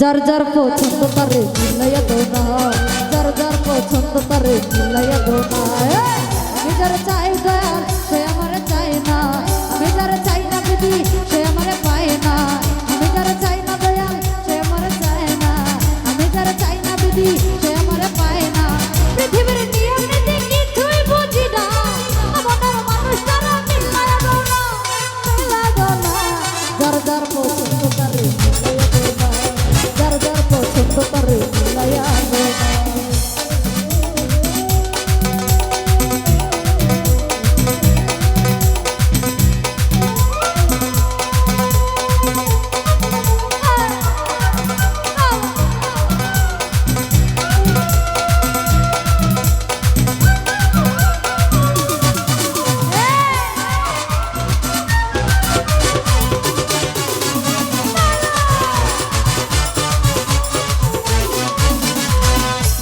যার যার পছন্দ তারে মিলাইয়া দো না। যার যার পছন্দ তারে মিলাইয়া দো না। নিজের চাহিদা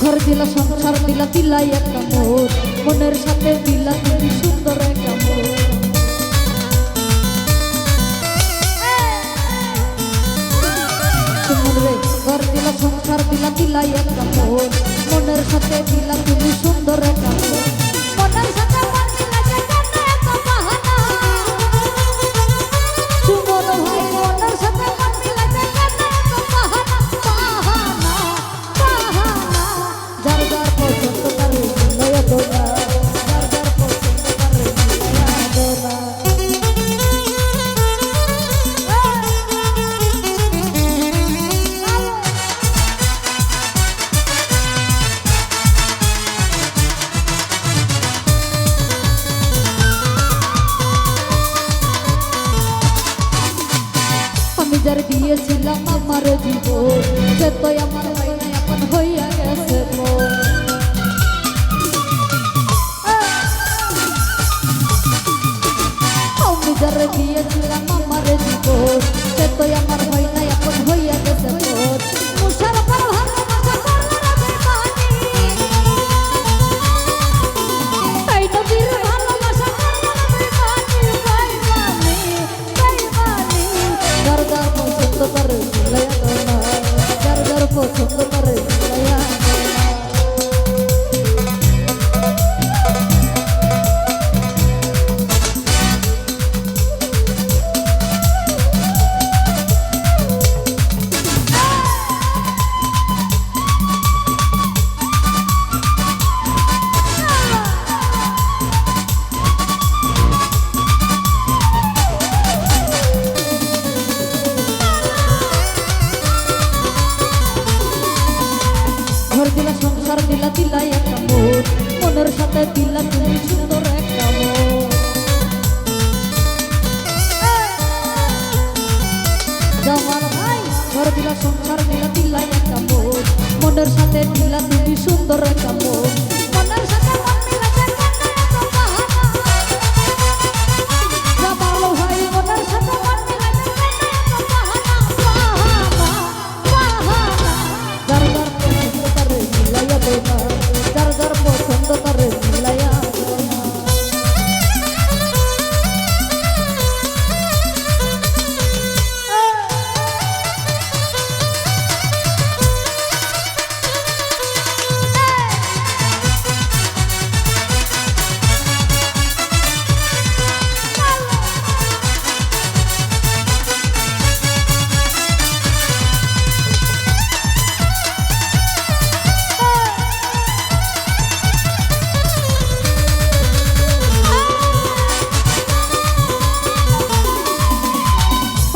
ঘর দিলা, সংসার দিলা, দিলাই একটা মোর। মনের সাথে দিলা তুমি সুন্দর একটা মোর। ঘর দিলা, সংসার দিলা, দিলাই একটা মোর। মনের সাথে দিলা তুমি সুন্দর একটা মোর। তোর দিয়েছিলাম আমার জীবন। সে তো এখন হইয়া গেছে মন।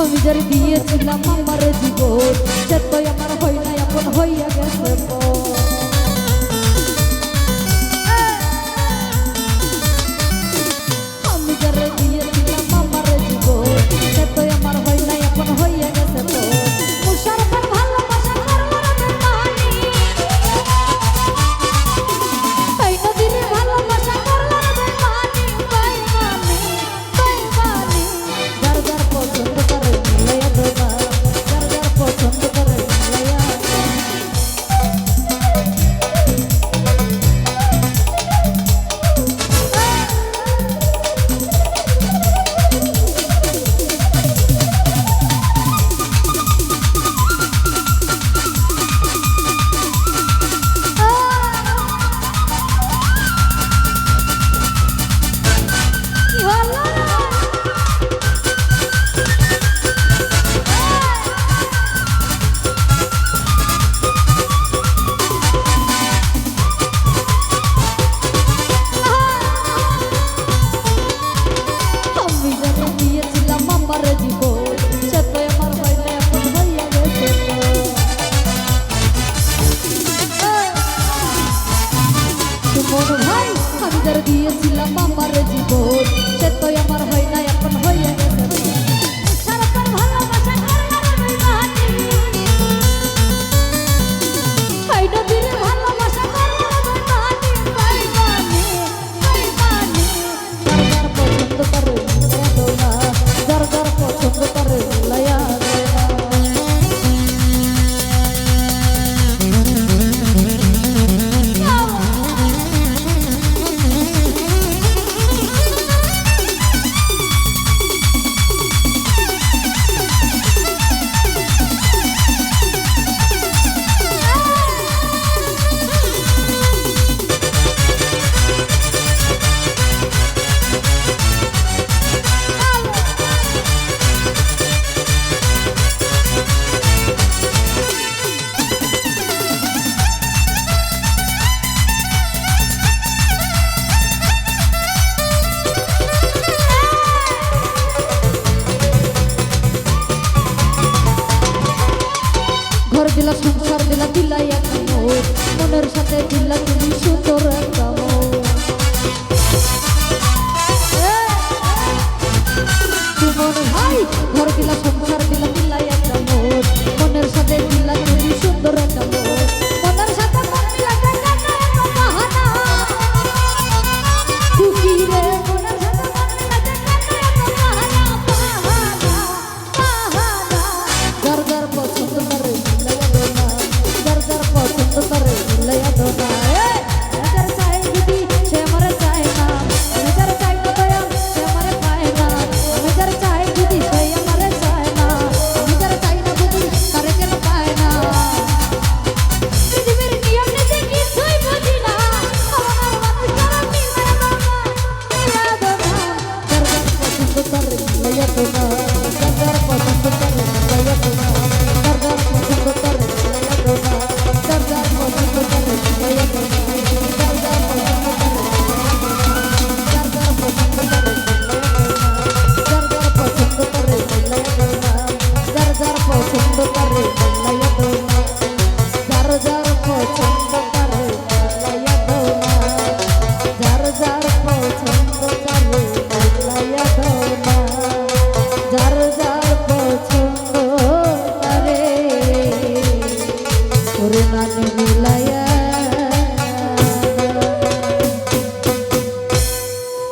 আমি যার দিয়েছিলাম আমার জীবন। সে তো আমার হয় না এখন হইয়া গেছে মনের সাথে